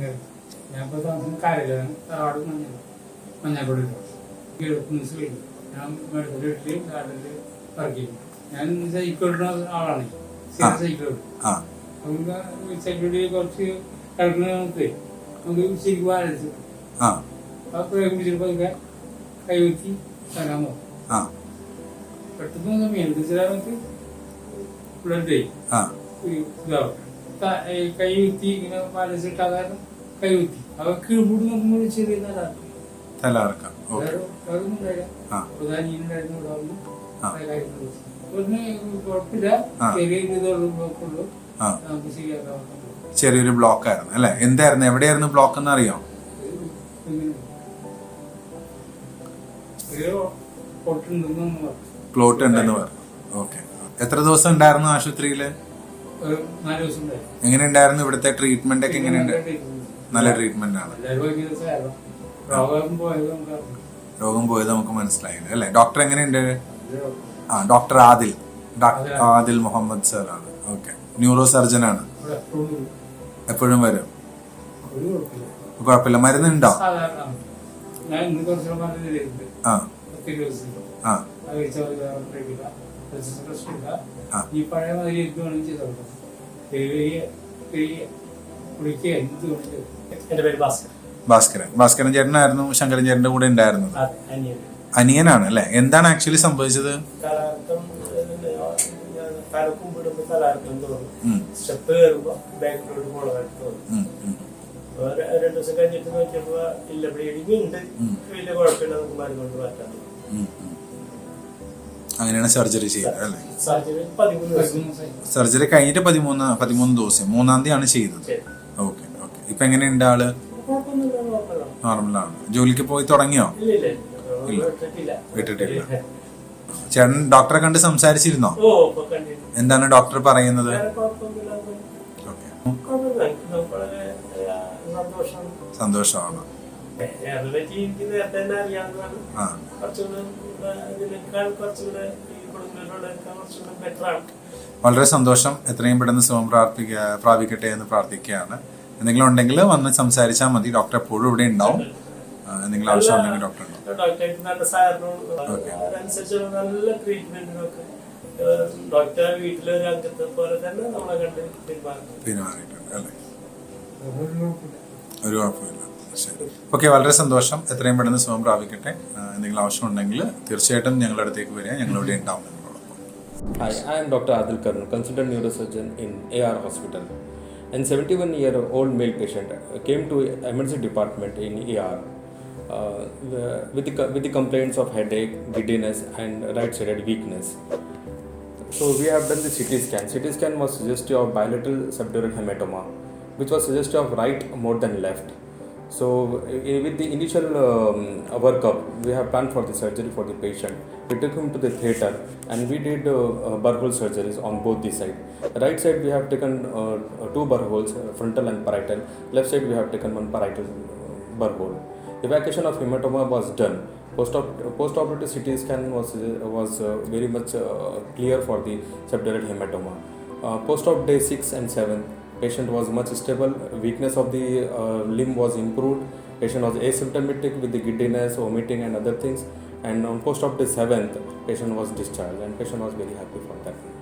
മഞ്ഞൾ ഞാനിപ്പോൾ താമസം മഞ്ഞൾപ്പൊടി എഴുപത്തി കഴിഞ്ഞു ഞാൻ മെഡിക്കൽ വീട്ടിൽ ഗാർഡനിൽ വർക്ക് ചെയ്യും ഞാൻ സൈക്കിൾ ഇടുന്ന ആളാണ്. സൈക്കിൾ നമുക്ക് സൈക്കിളിൽ കുറച്ച് കിടക്കുന്ന നമുക്ക് നമുക്ക് ശരിക്കും ബാലൻസ് ആ. പ്രയോഗം പിടിച്ചപ്പോൾ കൈവത്തി തരാൻ പോകും പെട്ടെന്ന് സമയം ചില നമുക്ക് ബ്ലഡ് ഇതാവും. കൈ കുത്തി ഇങ്ങനെ ബാലൻസ് ഇട്ടാൽ കാരണം കൈ കുത്തി അവ കീഴ്പോട്ട് നോക്കുമ്പോൾ ചെറിയ തലകറക്കം. ചെറിയൊരു ബ്ലോക്ക് ആയിരുന്നു അല്ലെ? എന്തായിരുന്നു? എവിടെയായിരുന്നു ബ്ലോക്ക് എന്ന് അറിയോ ക്ലോട്ട് ഉണ്ടെന്ന് പറഞ്ഞു. ഓക്കെ. എത്ര ദിവസം ഉണ്ടായിരുന്നു ആശുപത്രിയിൽ? എങ്ങനെ ഉണ്ടായിരുന്നു ഇവിടുത്തെ ട്രീറ്റ്മെന്റ് ഒക്കെ എങ്ങനെയുണ്ട്? നല്ല ട്രീറ്റ്മെന്റ് ആണ്. രോഗം പോയത് നമുക്ക് മനസ്സിലായില്ല അല്ലെ? ഡോക്ടർ എങ്ങനെയുണ്ട്? ആ doctor Adil. Doctor Adil Muhammad sir ആണ്. ഓക്കെ ന്യൂറോ സർജൻ ആണ് എപ്പോഴും വരും. കുഴപ്പമില്ല. മരുന്നുണ്ടോ? ആ. ആ. ഈ പഴയ മാതിരി എന്ത് ചെയ്തോളൂ എന്ത് എന്റെ പേര് ഭാസ്കർ ഭാസ്കരൻ. ഭാസ്കരൻ ചേട്ടനായിരുന്നു ശങ്കരൻ ചേട്ടന്റെ കൂടെ ഉണ്ടായിരുന്നത്. അനിയൻ. അനിയനാണ് അല്ലെ? എന്താണ് ആക്ച്വലി സംഭവിച്ചത്? സ്റ്റെപ്പ് കയറുമ്പോ ബാക്കിലോട്ട് രണ്ടു ദിവസം കഴിഞ്ഞിട്ട് നോക്കിയപ്പോ ഇല്ല ബ്ലീഡിങ് ഉണ്ട്. വലിയ കുഴപ്പമില്ല നമുക്ക് മരുന്നുകൊണ്ട് മാറ്റാൻ. അങ്ങനെയാണ് സർജറി ചെയ്യുന്നത് അല്ലേ? സർജറി കഴിഞ്ഞിട്ട് പതിമൂന്ന് പതിമൂന്ന് ദിവസം. മൂന്നാം തീയതി ആണ് ചെയ്തത്. ഓക്കെ. ഓക്കെ ഇപ്പൊ എങ്ങനെയുണ്ട് ആൾ? നോർമലാണ്. ജോലിക്ക് പോയി തുടങ്ങിയോ? ഇല്ല. വിട്ടിട്ടില്ല. ചേട്ടൻ ഡോക്ടറെ കണ്ട് സംസാരിച്ചിരുന്നോ? എന്താണ് ഡോക്ടർ പറയുന്നത്? സന്തോഷമാണ്. വളരെ സന്തോഷം. എത്രയും പെട്ടെന്ന് സുഖം പ്രാർത്ഥിക്കുക പ്രാപിക്കട്ടെ എന്ന് പ്രാർത്ഥിക്കുകയാണ്. എന്തെങ്കിലും ഉണ്ടെങ്കിൽ വന്ന് സംസാരിച്ചാൽ മതി. ഡോക്ടർ എപ്പോഴും ഇവിടെ ഉണ്ടാവും. എന്തെങ്കിലും ആവശ്യം ഉണ്ടെങ്കിൽ ഡോക്ടർ ഡോക്ടർ വീട്ടിലെ ഒരു അംഗത്തെ പോലെ തന്നെ നമ്മളെ കണ്ട് പെരുമാറുന്നു തീരുമാനിയിട്ടുണ്ട് അല്ലേ? ഒരു കുഴപ്പമില്ല. ഓക്കെ വളരെ സന്തോഷം എത്രയും പെട്ടെന്ന് സുഖം പ്രാപിക്കട്ടെ എന്തെങ്കിലും ആവശ്യമുണ്ടെങ്കിൽ തീർച്ചയായിട്ടും ഞങ്ങളുടെ അടുത്തേക്ക് വരിക ഞങ്ങൾ ഇവിടെ ഉണ്ടാവും Hi, I am Dr. Adil Karn, consultant neurosurgeon in AR Hospital. An 71 year old male patient uh, came to emergency department in AR uh, with, the, with the complaints of headache, giddiness, and right sided weakness. So, we have done the CT scan. CT scan was suggestive of bilateral subdural hematoma, which was suggestive of right more than left. So, with the initial um, workup, we have planned for the surgery for the patient. We took him to the theatre and we did uh, uh, burhole surgeries on both the side. Right side, we have taken uh, two burholes, uh, frontal and parietal. Left side, we have taken one parietal uh, burhole. Evacuation of hematoma was done. Post-op- Post-operative CT scan was was uh, very much uh, clear for the subdural hematoma. Post-op day 6 and 7, patient was much stable, weakness of the uh, limb was improved, patient was asymptomatic with the giddiness, vomiting and other things. And on post-op day 7th, patient was discharged and patient was very happy for that.